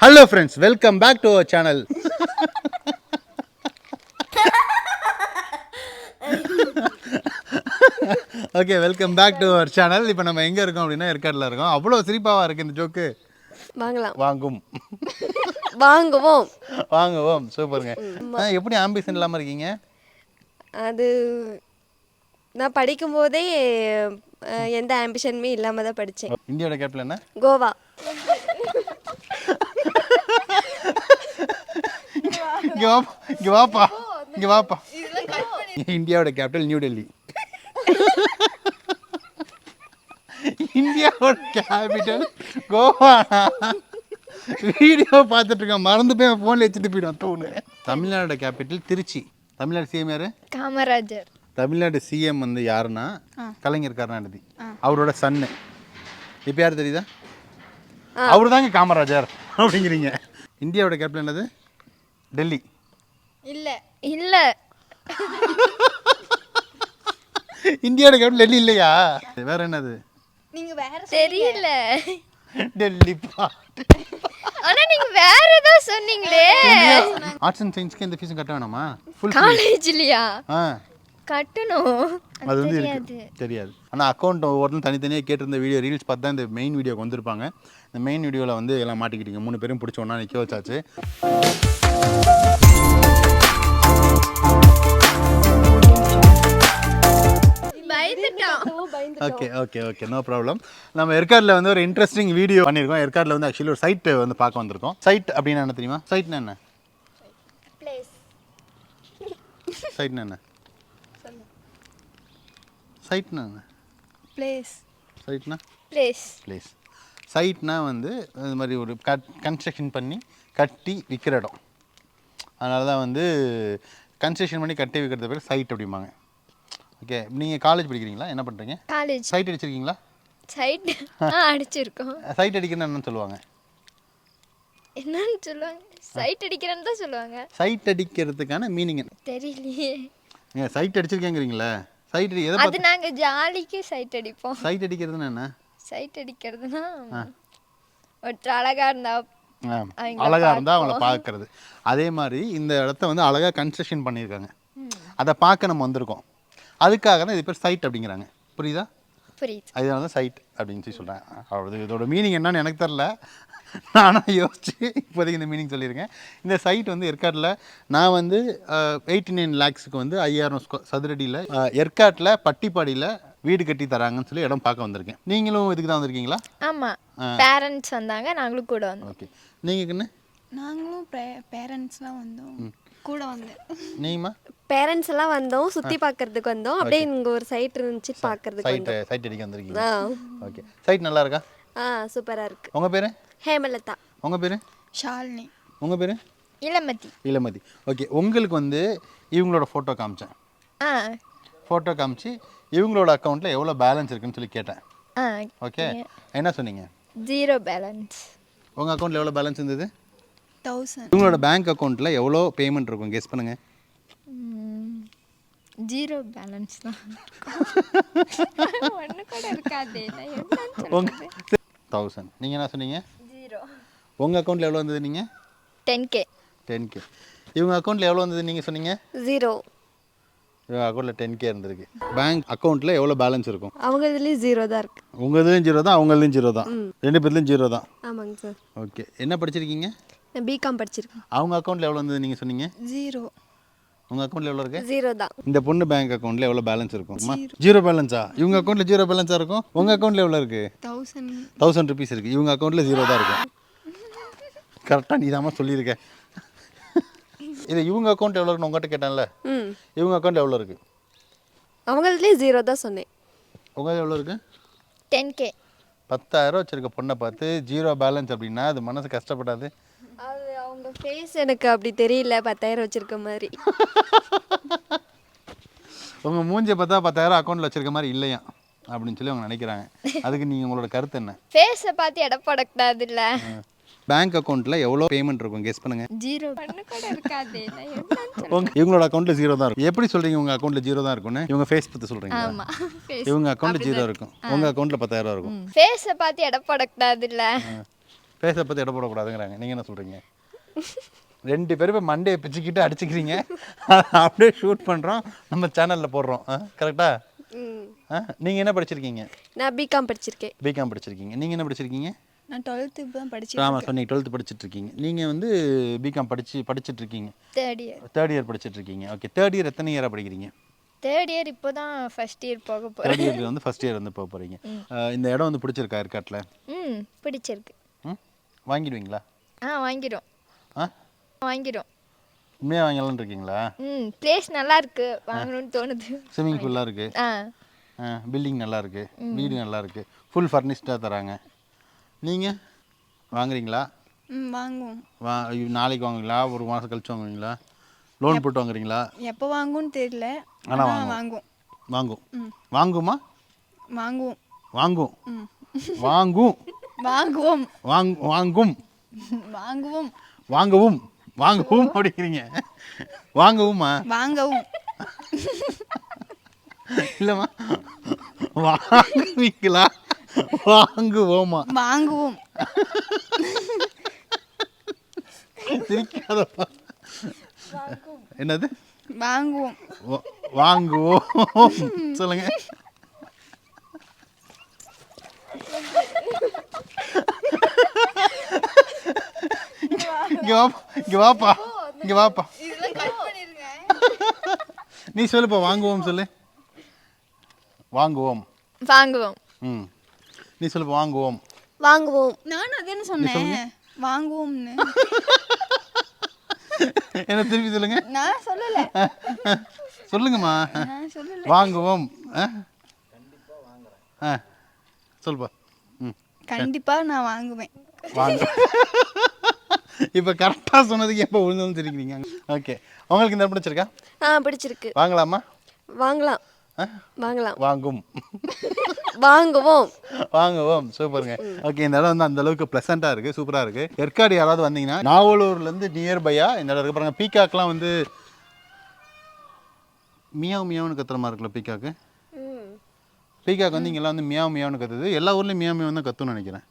Hello friends welcome back to our channel okay welcome back to our channel இப்போ நம்ம எங்கே இருக்கோம் அப்படின்னா ஏற்காட்டில் இருக்கோம். அவ்வளோ சிரிப்பாவா இருக்குது இந்த ஜோக்கு வாங்கலாம். வாங்கும். வாங்குவோம். வாங்குவோம். சூப்பருங்க. எப்படி ஆம்பிஷன் இல்லாமல் இருக்கீங்க? அது நான் படிக்கும்போதே அஹ், எந்த ஆம்பிஷனுமே இல்லாமல் தான் படித்தேன் இந்தியாவோட கேபிட்டல் என்ன? கோவா. இங்கே வாப்பா இங்கே வாப்பா இங்கே வாப்பா இந்தியாவோட கேபிட்டல் நியூ டெல்லி இந்தியாவோட கேபிட்டல் கோவா வீடியோ பார்த்துட்டு இருக்கேன். மறந்து போய் ஃபோனில் வச்சுட்டு போயிடும் தோணு தமிழ்நாடோட கேபிட்டல் திருச்சி. தமிழ்நாடு சிஎம் யாரு? காமராஜர். தமிழ்நாடு சிஎம் வந்து யாருன்னா கலைஞர் கருணாநிதி. அவரோட சன்னு இப்போ யார் தெரியுதா? அவரு தாங்க காமராஜர். அப்படிங்கிறீங்க. இந்தியாவோட கேபிட்டல் என்னது? டெல்லி. இல்ல. இல்ல. இந்தியாவோட கேபிட்டல் டெல்லி இல்லையா? வேற என்னது? நீங்க வேற தெரியல. டெல்லி ஆனா நீங்க வேற ஏதோ சொன்னீங்களே. ஆர்ட்ஸ் அண்ட் சயின்ஸ்க்கு எந்த ஃபீஸும் கட்ட வேணாமா? ஃபுல் காலேஜ்லயா ஆ. கட்டணும். அது வந்து இருக்கு. தெரியாது. ஆனால் அக்கௌண்ட் ஒவ்வொருத்தரும் தனித்தனியாக கேட்டிருந்த வீடியோ ரீல்ஸ் பார்த்து தான் இந்த மெயின் வீடியோக்கு வந்திருப்பாங்க. இந்த மெயின் வீடியோவில் வந்து எல்லாம் மாட்டிக்கிட்டீங்க. மூணு பேரும் பிடிச்ச ஒன்றா நிற்க வச்சாச்சு. Okay okay okay no problem நம்ம ஏற்காடில் வந்து ஒரு இன்ட்ரெஸ்டிங் வீடியோ பண்ணியிருக்கோம். ஏற்காடில் வந்து ஆக்சுவலி ஒரு சைட் வந்து பார்க்க வந்திருக்கோம். சைட் அப்படின்னா என்ன தெரியுமா? சைட்னா என்ன? சைட்னா என்ன? சைட்னா பிளேஸ் சைட்னா? பிளேஸ் பிளேஸ் சைட்னா வந்து இது மாதிரி ஒரு கட் கன்ஸ்ட்ரக்ஷன் பண்ணி கட்டி விற்கிற இடம். அதனால தான் வந்து கன்ஸ்ட்ரக்ஷன் பண்ணி கட்டி விற்கிறது பேர் சைட் அப்படிம்பாங்க. ஓகே நீங்கள் காலேஜ் படிக்கிறீங்களா? என்ன பண்ணுறீங்க காலேஜ் சைட் அடிச்சிருக்கீங்களா? சைட் அடிச்சிருக்கோம். சைட் அடிக்கிறதுன்னு என்னன்னு சொல்லுவாங்க? என்னன்னு சொல்லுவாங்க? சைட் அடிக்கிறேன்னு தான் சொல்லுவாங்க. சைட் அடிக்கிறதுக்கான மீனிங் தெரியலையே. நீங்கள் சைட் அடிச்சிருக்கேங்கிறீங்களா. சைட் அடி எதை அது பார்த்து நாங்க ஜாலிக்கு சைட் அடிப்போம். சைட் அடிக்கிறதுன்னு என்ன? சைட் அடிக்கிறதுனா ஒருத்தர் அழகா இருந்தா ஆ, அவங்கள அழகா இருந்தால் அவங்கள பார்க்கறது. அதே மாதிரி இந்த இடத்த வந்து அழகாக கன்ஸ்ட்ரக்ஷன் பண்ணியிருக்காங்க. அதை பார்க்க நம்ம வந்திருக்கோம். அதுக்காக தான் இது பேர் சைட் அப்படிங்கிறாங்க. புரியுதா? புரியுது. அதனால தான் சைட் அப்படின்னு சொல்லி சொல்கிறேன் அவ்வளோ இதோட மீனிங் என்னன்னு எனக்கு தெரில நானும் யோசிச்சு இப்போதைக்கு இந்த மீனிங் சொல்லியிருக்கேன். இந்த சைட் வந்து ஏற்காட்டில் நான் வந்து எயிட்டி நைன் லேக்ஸுக்கு வந்து ஐயாயிரம் ஸ்கொ சதுரடியில் ஏற்காட்டில் பட்டிப்பாடியில் வீடு கட்டி தராங்கன்னு சொல்லி இடம் பார்க்க வந்திருக்கேன். நீங்களும் இதுக்கு தான் வந்திருக்கீங்களா? ஆமா. பேரண்ட்ஸ் வந்தாங்க நாங்களும் கூட வந்தோம். ஓகே நீங்கள் என்ன? நாங்களும் பேரண்ட்ஸ்லாம் வந்தோம். கூட வந்தேன். நீங்கம்மா? பேரண்ட்ஸ் எல்லாம் வந்தோம் சுற்றி பார்க்கறதுக்கு வந்தோம். அப்படியே இங்கே ஒரு சைட் இருந்துச்சு பார்க்கறதுக்கு சைட் சைட் அடிக்க வந்திருக்கீங்க. ஓகே சைட் நல்லா இருக்கா? ஆ சூப்பராக இருக்கு. உங்கள் பேர்? ஹேமலதா. உங்கள் பேர்? ஷாலினி. உங்கள் பேர்? இளமதி. இளமதி. ஓகே உங்களுக்கு வந்து இவங்களோட ஃபோட்டோ காமிச்சேன். ஆ. ஃபோட்டோ காமிச்சு இவங்களோட அக்கௌண்ட்டில் எவ்வளோ பேலன்ஸ் இருக்குன்னு சொல்லி கேட்டேன். ஆ ஓகே என்ன சொன்னீங்க? ஜீரோ பேலன்ஸ் உங்கள் அக்கௌண்ட்டில் எவ்வளோ பேலன்ஸ் இருந்தது? தௌசண்ட் இவங்களோட பேங்க் அக்கௌண்ட்டில் எவ்வளோ பேமெண்ட் இருக்கும்? கெஸ் பண்ணுங்கள் ஜீரோ பேலன்ஸ் தான். ஒன்று கூட இருக்காது. தௌசண்ட் நீங்கள் என்ன சொன்னீங்க? உங்கள் அக்கௌண்ட்டில் எவ்வளோ வந்தது நீங்கள் டென் கே டென் கே இவங்க அக்கௌண்ட்டில் எவ்வளோ வந்தது நீங்கள் சொன்னீங்க ஜீரோ இவங்க அக்கௌண்ட்டில் டென் கே இருந்திருக்கு பேங்க் அக்கௌண்ட்டில் எவ்வளோ பேலன்ஸ் இருக்கும் அவங்க இதுலேயும் ஜீரோ தான் இருக்கு உங்கள் இதுலையும் ஜீரோ தான் அவங்களதும் ஜீரோ தான் ரெண்டு பேர்லையும் ஜீரோ தான் ஆமாங்க சார் ஓகே என்ன படிச்சிருக்கீங்க நான் பிகாம் படிச்சிருக்கேன் அவங்க அக்கௌண்ட்டில் எவ்வளோ வந்தது நீங்கள் சொன்னீங்க ஜீரோ உங்கள் அக்கௌண்ட்டில் எவ்வளோ இருக்கு ஜீரோ தான் இந்த பொண்ணு பேங்க் அக்கௌண்ட்டில் எவ்வளோ பேலன்ஸ் இருக்கும் ஜீரோ பேலன்ஸா இவங்க அக்கௌண்ட்டில் ஜீரோ பேலன்ஸாக இருக்கும் உங்கள் அக்கௌண்ட்டில் எவ்வளோ இருக்குது தௌசண்ட் தௌசண்ட் ருபீஸ் இருக்குது இவங்க அக்கௌண்ட்டில் ஜீரோ தான் இருக்கும் கரெக்டாக நீ தாம்மா சொல்லியிருக்க. இது இவங்க அக்கௌண்ட் எவ்வளோ இருக்குன்னு உங்கள்கிட்ட கேட்டேன்ல. ம். இவங்க அக்கௌண்ட் எவ்வளோ இருக்குது அவங்க இதுலேயும் ஜீரோ தான் சொன்னேன். உங்கள் எவ்வளோ இருக்குது டென் கே பத்தாயிரம் வச்சிருக்க பொண்ணை பார்த்து ஜீரோ பேலன்ஸ் அப்படின்னா அது மனசு கஷ்டப்படாது. அது அவங்க ஃபேஸ் எனக்கு அப்படி தெரியல பத்தாயிரம் வச்சிருக்க மாதிரி. உங்கள் மூஞ்சியை பார்த்தா பத்தாயிரம் அக்கௌண்ட்டில் வச்சிருக்க மாதிரி இல்லையா? அப்படின்னு சொல்லி அவங்க நினைக்கிறாங்க. அதுக்கு நீங்கள் உங்களோட கருத்து என்ன? ஃபேஸை பார்த்து எடை போடக்கூடாது இல்ல பேங்க் அக்கௌண்ட்டில் எவ்வளோ பேமெண்ட் இருக்கும்? கெஸ் பண்ணுங்கள் ஜீரோ உங்க இவங்களோட அக்கௌண்ட்டில் ஜீரோ தான் இருக்கும். எப்படி சொல்கிறீங்க உங்கள் அக்கௌண்ட்டில் ஜீரோ தான் இருக்கும்னு? இவங்க ஃபேஸ் பற்றி சொல்கிறீங்க ஃபேஸ் இவங்க அக்கௌண்ட்டில் ஜீரோ இருக்கும். உங்கள் அக்கௌண்ட்டில் பத்தாயிரம் இருக்கும். ஃபேஸை பார்த்து எடை போடக்கூடாது இல்ல பேச பற்றி இட போடக்கூடாதுங்கிறாங்க. நீங்கள் என்ன சொல்கிறீங்க ரெண்டு பேரும் இப்போ மண்டையை பிச்சுக்கிட்டு அடிச்சுக்கிறீங்க. அப்படியே ஷூட் பண்ணுறோம் நம்ம சேனலில் போடுறோம். கரெக்டா நீங்கள் என்ன படிச்சிருக்கீங்க? நான் பிகாம் படிச்சிருக்கேன். பிகாம் படிச்சிருக்கீங்க. நீங்கள் என்ன படிச்சிருக்கீங்க? நான் டுவெல்த்து இப்போ தான் படிச்சு ஆமாம் சொன்னீங்க டுவெல்த்து படிச்சுட்டு இருக்கீங்க நீங்கள் வந்து பிகாம் படிச்சு படிச்சுட்டு இருக்கீங்க தேர்ட் இயர் தேர்ட் இயர் படிச்சுட்டு இருக்கீங்க ஓகே தேர்ட் இயர் எத்தனை இயராக படிக்கிறீங்க? தேர்ட் இயர் இப்போ தான் ஃபர்ஸ்ட் இயர் போக போகிறேன் தேர்ட் இயர் வந்து ஃபர்ஸ்ட் இயர் வந்து போக போகிறீங்க இந்த இடம் வந்து பிடிச்சிருக்கா ஏற்காட்டில் ம் பிடிச்சிருக்கு. ம் வாங்கிடுவீங்களா? ஆ வாங்கிடும் ஆ? வாங்கிடும் உண்மையாக வாங்கலாம்னு இருக்கீங்களா? ம் பிளேஸ் நல்லா இருக்கு வாங்கணும்னு தோணுது. ஸ்விம்மிங் பூல்லாம் இருக்குது ஆ. பில்டிங் நல்லா இருக்கு வீடு நல்லா இருக்கு ஃபுல் ஃபர்னிஷ்டாக தராங்க. நீங்கள் வாங்குறீங்களா? ம் வாங்குவோம். வா ஐயோ, நாளைக்கு வாங்குவீங்களா? ஒரு மாதம் கழிச்சு வாங்குவீங்களா? லோன் போட்டு வாங்குறீங்களா? எப்போ வாங்குவோன்னு தெரியல. ஆனா ஆனால் வாங்குவோம். வாங்கும் வாங்குமா வாங்குவோம்? வாங்கும் வாங்கும் வாங்குவோம். வாங் வாங்கும். வாங்குவோம். வாங்கவும். வாங்கவும் அப்படிங்கிறீங்க. வாங்கவுமா? வாங்கவும். இல்லைம்மா. வாங்குவீங்களா? வாங்குவோமா? வாங்குவோம். சிரிக்காதப்பா. என்னது? வாங்குவோம். வாங்குவோம். சொல்லுங்க. இங்க வாப்பா இங்க வாப்பா இங்க வாப்பா. நீ சொல்லுப்பா வாங்குவோம் சொல்லு. வாங்குவோம். வாங்குவோம். ம். நீ சொல்லுப்பா வாங்குவோம். வாங்குவோம். நானும் அதே சொன்னேன். வாங்குவோம்னு. என்ன திருப்பி சொல்லுங்க? நான் சொல்லலை. சொல்லுங்கம்மா. நான் சொல்லலை. வாங்குவோம். ஆ? ஆ சொல்லுப்பா. ம் கண்டிப்பாக நான் வாங்குவேன். வாங்க. இப்போ கரெக்டாக சொன்னதுக்கு எப்போ விழுந்தோம்னு தெரிவிக்கிறீங்க ஓகே. உங்களுக்கு இந்த பிடிச்சிருக்கா? ஆ பிடிச்சிருக்கு. வாங்கலாமா? வாங்கலாம். ஆ? வாங்கலாம். வாங்கும். வாங்குவோம். வாங்குவோம். சூப்பருங்க. ஓகே இந்த இடம் வந்து அந்த அளவுக்கு ப்ளசண்ட்டாக இருக்குது சூப்பராக இருக்குது ஏற்காடு யாராவது வந்தீங்கன்னா நாவலூர்லேருந்து நியர்பையா இந்த இடம் இருக்கு பாருங்க. பீகாக்லாம் வந்து மியாவ் மியாவ்னு கத்துற மாதிரி இருக்குல்ல பீகாக்கு பீகாக் வந்து இங்கெல்லாம் வந்து மியாவ் மியாவ்னு கத்துது. எல்லா ஊர்லேயும் மியாவ் மியாவ் தான் கத்துன்னு நினைக்கிறேன்.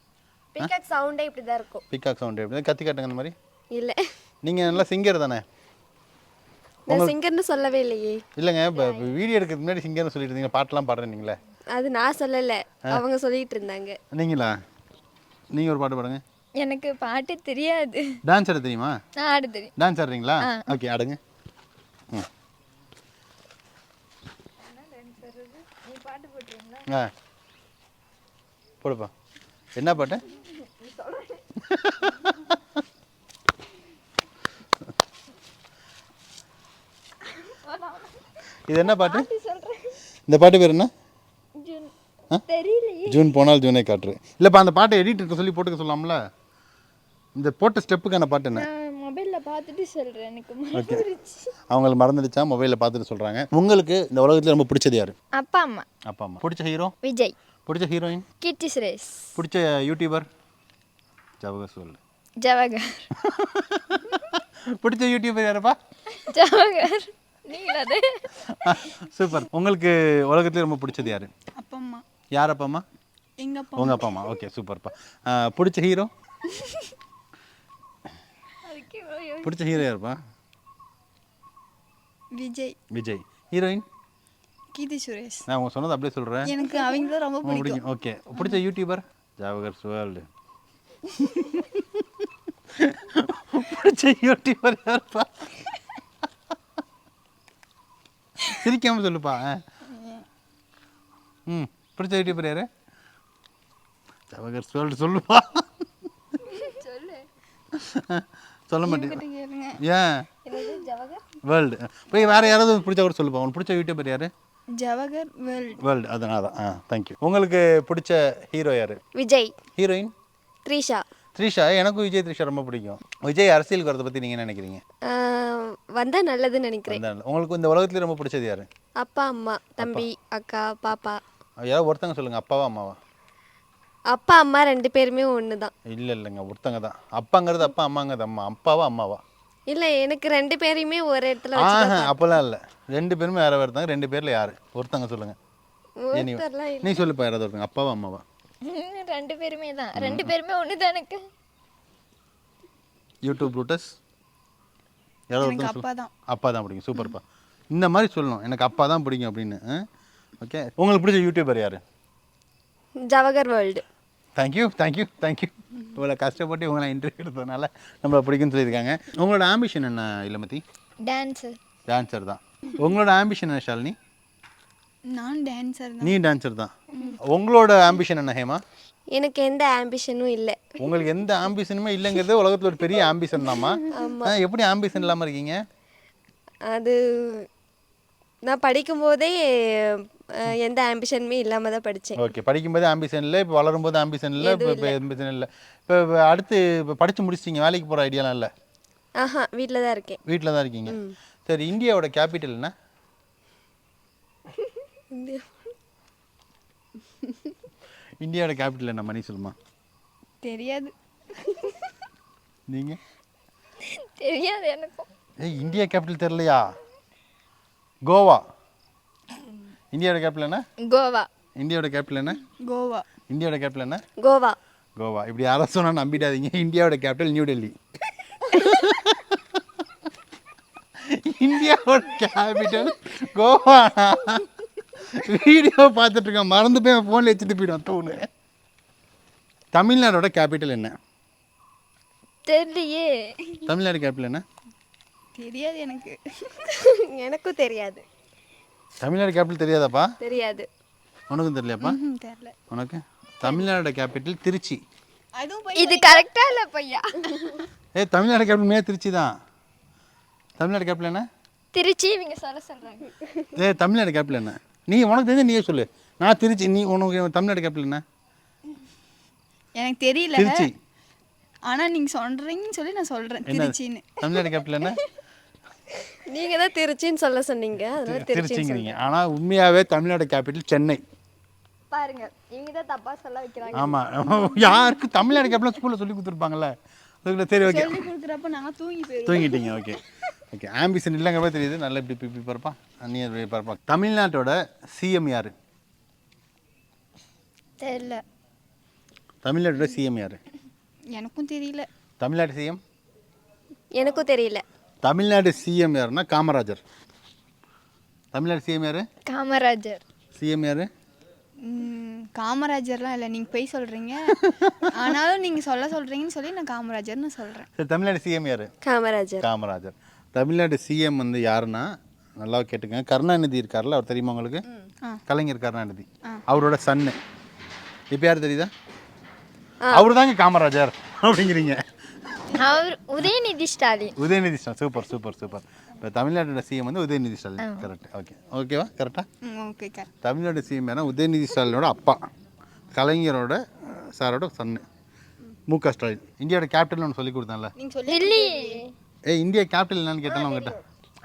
பிகாக் சவுண்டே இப்படி தான் இருக்கும். பீகாக் சவுண்டு எப்படி கத்தி காட்டுங்க அந்த மாதிரி. இல்லை. நீங்கள் நல்லா சிங்கர் தானே? நான் சிங்கர்னு சொல்லவே இல்லையே. இல்லைங்க இப்போ வீடியோ எடுக்கிறதுக்கு முன்னாடி சிங்கர்னு சொல்லிட்டு இருந்தீங்க பாட்டெல்லாம் பாடுறீங்களே அது நான் சொல்லலை. அவங்க சொல்லிட்டு இருந்தாங்க. நீங்களா? நீங்கள் ஒரு பாட்டு பாடுங்க. எனக்கு பாட்டு தெரியாது. டான்ஸ் ஆட தெரியுமா? நான் ஆட தெரியும். டான்ஸ் ஆடுறீங்களா? ஓகே ஆடுங்க. ஆ. போடுப்பா. என்ன பாட்டு? இது என்ன பாட்டு? இந்த பாட்டு பேர் என்ன? ஜூன் போனால் ஜூனை காற்று இல்லைப்பா அந்த பாட்டை எடிட்டருக்கு சொல்லி போட்டுக்க சொல்லலாம்ல இந்த போட்ட ஸ்டெப்புக்கான பாட்டு என்ன? மொபைலில் பார்த்துட்டு சொல்கிறேன் எனக்கு ஓகே அவங்களுக்கு மறந்துடுச்சா? மொபைலில் பார்த்துட்டு சொல்கிறாங்க உங்களுக்கு இந்த உலகத்தில் ரொம்ப பிடிச்சது யார்? அப்பா அம்மா. அப்பா அம்மா. பிடிச்ச ஹீரோ விஜய். பிடிச்ச ஹீரோயின் கீர்த்தி சுரேஷ். பிடிச்ச யூடியூபர் ஜவஹர் சொல்லு ஜவஹர். பிடிச்ச யூடியூபர் யாருப்பா? நீங்கள் அது? சூப்பர். உங்களுக்கு உலகத்தில் ரொம்ப பிடிச்சது யார்? அப்பா அம்மா. யார் அப்பா அம்மா எங்கள் அப்பா உங்கள் அப்பா அம்மா ஓகே சூப்பர்ப்பா பிடிச்ச ஹீரோ பிடிச்ச ஹீரோ யாருப்பா? விஜய். விஜய். ஹீரோயின் கீர்த்தி சுரேஷ். நான் உங்க சொன்னது அப்படியே சொல்கிறேன் எனக்கு அவங்க தான் ரொம்ப பிடிக்கும். பிடிக்கும். ஓகே பிடிச்ச யூடியூபர் ஜாவகர் வேர்ல்டு பிடிச்ச யூடியூபர் யாருப்பா? சிரிக்காம சொல்லுப்பா. ம். பிடிச்ச யூடியூபர் யாரு? ஜாவகர் வேர்ல்டு சொல்லுப்பா. சொல்ல. மாட்டேன். ஏன்? வேர்ல்டு போய் வேற யாராவது பிடிச்ச கூட சொல்லுப்பா. உனக்கு பிடிச்ச யூடியூபர் யாரு? ஜவஹர் வேர்ல்ட் வேர்ல்டு அதனால தான் ஆ தேங்க்யூ உங்களுக்கு பிடிச்ச ஹீரோ யாரு? விஜய். ஹீரோயின் த்ரீஷா. த்ரிஷா. எனக்கும் விஜய் த்ரிஷா ரொம்ப பிடிக்கும். விஜய் அரசியலுக்கு வரதை பற்றி நீங்கள் என்ன நினைக்கிறீங்க? வந்தா நல்லதுன்னு நினைக்கிறேன். உங்களுக்கு இந்த உலகத்துல ரொம்ப பிடிச்சது யாரு? அப்பா அம்மா தம்பி அக்கா பாப்பா. யாராவது ஒருத்தங்க சொல்லுங்க அப்பாவா அம்மாவா? அப்பா அம்மா ரெண்டு பேருமே ஒன்று தான் இல்லை இல்லைங்க ஒருத்தங்க தான். அப்பாங்கிறது அப்பா அம்மாங்கிறது அம்மா. அப்பாவா அம்மாவா? இல்லை எனக்கு ரெண்டு பேரையுமே ஒரு இடத்துல வச்சு ஆஹா அப்போல்லாம் இல்லை. ரெண்டு பேருமே வேற வேறு இருந்தாங்க ரெண்டு பேரில் யாரு? ஒருத்தங்க சொல்லுங்க. இல்லை. நீ சொல்லுப்பா யாராவது ஒருத்தங்க. அப்பாவா அம்மாவா? ரெண்டு பேருமே தான். ரெண்டு பேருமே ஒன்று தான் எனக்கு யூடியூப் ரூட்டஸ் யாராவது அப்பா தான் அப்பா தான் பிடிக்கும். சூப்பர்ப்பா. இந்த மாதிரி சொல்லணும். எனக்கு அப்பா தான் பிடிக்கும் அப்படின்னு ஓகே உங்களுக்கு பிடிச்ச யூடியூபர் யார்? Jawahar world. Thank you thank you thank you இவ்வளோ கஷ்டப்பட்டு உங்களை இன்டர்வியூ எடுத்ததுனால நம்மளை பிடிக்கும்னு சொல்லியிருக்காங்க. உங்களோட ஆம்பிஷன் என்ன இளமதி? டான்ஸு டான்சர் தான். உங்களோட ஆம்பிஷன் என்ன ஷாலினி? நான் டான்ஸர் தான். நீ டான்சர் தான். உங்களோட ஆம்பிஷன் என்ன ஹேமா? எனக்கு எந்த ஆம்பிஷனும் இல்லை. உங்களுக்கு எந்த ஆம்பிஷனுமே இல்லைங்கிறது உலகத்தில் ஒரு பெரிய ஆம்பிஷன் தாம்மா. எப்படி ஆம்பிஷன் இல்லாமல் இருக்கீங்க? அது நான் படிக்கும்போதே எந்த ஆம்பிஷனுமே இல்லாமல் தான் படித்தேன் ஓகே படிக்கும்போது ஆம்பிஷன் இல்லை இப்போ வளரும்போது ஆம்பிஷன் இல்லை இப்போ இப்போ ஆம்பிஷன் இல்லை. இப்போ அடுத்து இப்போ படித்து முடிச்சிட்டிங்க வேலைக்கு போகிற ஐடியாலாம் இல்லை? ஆஹா வீட்டில் தான் இருக்கேன். வீட்டில் தான் இருக்கீங்க. சரி இந்தியாவோட கேபிட்டல் என்ன? இந்தியாவோட கேபிட்டல் என்ன மணி சொல்லுமா? தெரியாது. நீங்கள் தெரியாது எனக்கும். ஏய் இந்தியா கேபிட்டல் தெரியலையா? கோவா? இந்தியாவோட கேபிட்டல் என்ன? கோவா. இந்தியாவோட கேபிட்டல் என்ன? கோவா. இந்தியாவோட கேபிட்டல் என்ன? கோவா. கோவா. இப்படி யாரை சொன்னால் நம்பிடாதீங்க. இந்தியாவோட கேபிட்டல் நியூ டெல்லி. இந்தியாவோட கேபிட்டல் கோவா. வீடியோ பார்த்துட்டு இருக்கேன். மறந்து போய் ஃபோனில் வச்சுட்டு போயிடும் தூணு தமிழ்நாடோட கேபிட்டல் என்ன? தெரியலையே. தமிழ்நாடு கேபிட்டல் என்ன? தெரியாது எனக்கு. எனக்கும் தெரியாது. தமிழ்நாடு கேபிட்டல் தெரியாதாப்பா? தெரியாது. உனக்கும் தெரியலையாப்பா? தெரியல. உனக்கு? தமிழ்நாடோட கேபிட்டல் திருச்சி. இது கரெக்டா இல்ல பையா? ஏய் தமிழ்நாடு கேபிட்டல் மே திருச்சி தான்? தமிழ்நாடு கேபிட்டல் என்ன? திருச்சி இவங்க சொல்ல சொல்றாங்க. ஏய் தமிழ்நாடு கேபிட்டல் என்ன? நீ உனக்கு தெரிஞ்ச நீயே சொல்லு. நான் திருச்சி நீ உனக்கு தமிழ்நாடு கேபிட்டல் என்ன? எனக்கு தெரியல. திருச்சி. ஆனா நீங்க சொல்றீங்கன்னு சொல்லி நான் சொல்றேன். திருச்சின்னு. தமிழ்நாடு கேபிட்டல் என்ன? நீங்கள் தான் திருச்சின்னு சொல்ல சொன்னீங்க. அதனால திருச்சிங்கிறீங்க ஆனால் உண்மையாகவே தமிழ்நாடு கேபிட்டல் சென்னை. பாருங்க இவங்க தான் தப்பா சொல்ல வைக்கிறாங்க. ஆமாம் யாருக்கு தமிழ்நாடு கேபிட்டல் ஸ்கூலில் சொல்லி கொடுத்துருப்பாங்கல்ல? அதுக்குள்ள சரி ஓகே சொல்லி கொடுக்குறப்ப நான் தூங்கி போயிருவேன் தூங்கிட்டீங்க ஓகே ஓகே ஆம்பிஷன் இல்லைங்கிறப்ப தெரியுது. நல்லா இப்படி இப்படி பார்ப்பான் நீ இப்படி பார்ப்பான் தமிழ்நாட்டோட சிஎம் யார்? தெரியல. தமிழ்நாட்டோட சிஎம் யார்? எனக்கும் தெரியல. தமிழ்நாடு சிஎம் எனக்கும் தெரியல. தமிழ்நாடு சிஎம் யாருன்னா காமராஜர். தமிழ்நாடு சிஎம் யார்? காமராஜர். சிஎம் யார்? காமராஜர்லாம் இல்லை. நீங்க போய் சொல்றீங்க. ஆனாலும் நீங்க சொல்ல சொல்றீங்கன்னு சொல்லி நான் காமராஜர்னு சொல்றேன். சரி தமிழ்நாடு சிஎம் யார்? காமராஜர். காமராஜர். தமிழ்நாடு சிஎம் வந்து யாருன்னா நல்லா கேட்டுங்க கருணாநிதி இருக்கார்ல அவர் தெரியுமா உங்களுக்கு. கலைஞர் கருணாநிதி. அவரோட சன்னு. இப்போ யார் தெரியுதா? அவர் தாங்க காமராஜர். அப்படிங்கிறீங்க. அவர் Udhayanidhi Stalin. Udhayanidhi Stalin. Super super super இப்போ தமிழ்நாட்டோட சிஎம் வந்து உதயநிதி ஸ்டாலின். கரெக்ட் ஓகே ஓகேவா கரெக்டாக ஓகே கரெக்ட் தமிழ்நாடு சிஎம் ஏன்னா உதயநிதி ஸ்டாலினோட அப்பா. கலைஞரோட சாரோட சன்னு. மு க ஸ்டாலின். இந்தியாவோட கேபிட்டல் ஒன்று சொல்லி கொடுத்தேன்ல. டெல்லி. ஏய் இந்தியா கேபிட்டல் என்னன்னு கேட்டாலும் உங்ககிட்ட.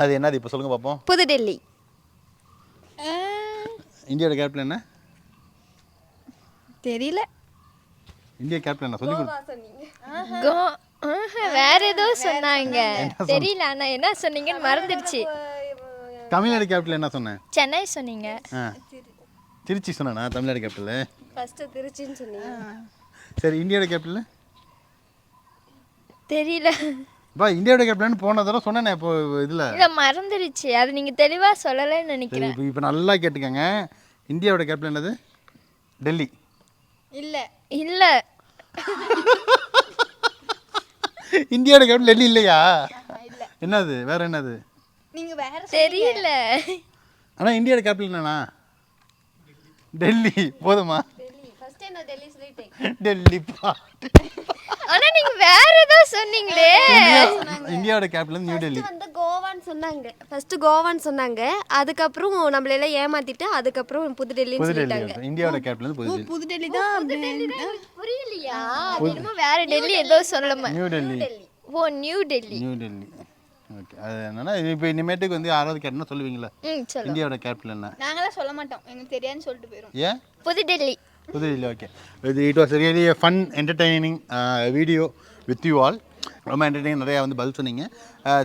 அது என்னது? இப்போ சொல்லுங்க பார்ப்போம் புதுடெல்லி. இந்தியாவோட கேபிட்டல் என்ன? தெரியல. இந்தியா கேபிட்டல் என்ன? சொல்லி கொடு. கோ ஆஹா, வேற ஏதோ சொன்னாங்க. தெரியல. ஆனா என்ன சொன்னீங்கன்னு மறந்துடுச்சு. தமிழ்நாடு கேபிட்டல் என்ன சொன்னேன் சென்னை சொன்னீங்க. ஆ. திருச்சி சொன்னேனா? தமிழ்நாடு கேபிட்டல் ஃபஸ்ட்டு திருச்சின்னு சொன்னீங்க. சரி இந்தியாவோட கேபிட்டல் தெரியல. பா இந்தியாவோட கேபிட்டல்னு போன தடவை சொன்னேனே இப்போ இதில். இல்ல மறந்துடுச்சு. அது நீங்க தெளிவா சொல்லலைன்னு நினைக்கிறேன். இப்போ இப்போ நல்லா கேட்டுக்கோங்க. இந்தியாவோட கேபிட்டல் என்னது? டெல்லி. இல்ல. இல்ல. இந்தியாவோட கேபிட்டல் டெல்லி இல்லையா? என்னது? வேற என்னது? நீங்க வேற தெரியல. ஆனால் இந்தியாவோட கேபிட்டல் என்னண்ணா? டெல்லி. போதுமா? நான் டெல்லி சொல்லிட்டேன்? டெல்லி பா ஆனா நீங்க வேற ஏதோ சொன்னீங்களே. இந்தியாவோட கேபிட்டல் வந்து நியூ டெல்லி வந்து கோவான்னு சொன்னாங்க. ஃபர்ஸ்ட் கோவான்னு சொன்னாங்க. அதுக்கப்புறம் நம்மள எல்லாம் ஏமாத்திட்டு அதுக்கப்புறம் புதுடெல்லின்னு புது டெல்லி சொல்லிட்டாங்க. வந்து இந்தியாவோட கேபிட்டல் புது டெல்லி புது டெல்லி தான் அப்படின்னு- புரியலையா? என்னமோ வேற டெல்லி ஏதோ நியூ டெல்லி ஓ New Delhi New Delhi okay அது என்னன்னா இப்போ இனிமேட்டுக்கு வந்து யாராவது கேட்டனா சொல்லுவீங்களா? இந்தியாவோட கேபிட்டல் என்ன? நாங்களாம் சொல்ல மாட்டோம். எங்களுக்கு தெரியாதுன்னு சொல்லிட்டு போயிரும். ஏன்? புது டெல்லி പുതിയ okay it was really a fun entertaining video with you all ரொம்ப என்டர்டெயின் நிறையா வந்து பதில் சொன்னீங்க.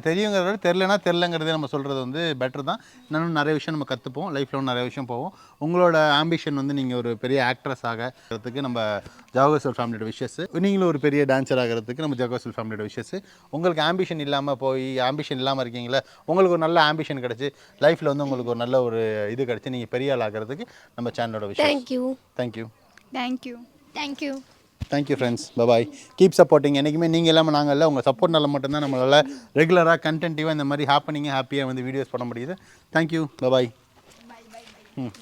தெரியுங்கிறத விட தெரிலனா தெரிலங்கிறதே நம்ம சொல்கிறது வந்து பெட்டர் தான். இன்னும் நிறைய விஷயம் நம்ம கற்றுப்போம் லைஃப்பில் நிறைய விஷயம் போவோம் உங்களோட ஆம்பிஷன் வந்து நீங்கள் ஒரு பெரிய ஆக்ட்ரஸ் ஆகிறதுக்கு நம்ம ஜவஹர்சல் ஃபேமிலியோட விஷஸ் நீங்களும் ஒரு பெரிய டான்ஸர் ஆகிறதுக்கு நம்ம ஜவஹர்சல் ஃபேமிலியோட விஷஸ் உங்களுக்கு ஆம்பிஷன் இல்லாமல் போய் ஆம்பிஷன் இல்லாமல் இருக்கீங்களா உங்களுக்கு ஒரு நல்ல ஆம்பிஷன் கிடச்சி லைஃப்பில் வந்து உங்களுக்கு ஒரு நல்ல ஒரு இது கிடச்சி நீங்கள் பெரிய ஆள் ஆகிறதுக்கு நம்ம சேனலோட விஷயம் thank you thank you thank you thank you thank you friends bye bye keep supporting என்றைக்குமே நீங்கள் இல்லாமல் நாங்கள் இல்லை. உங்கள் சப்போர்ட்னால மட்டும்தான் நம்மளால் ரெகுலராக கண்டென்ட்டிவாக இந்த மாதிரி ஹாப்பனிங்காக ஹாப்பியாக வந்து வீடியோஸ் பண்ண முடியுது. தேங்க்யூ பபாய் ம்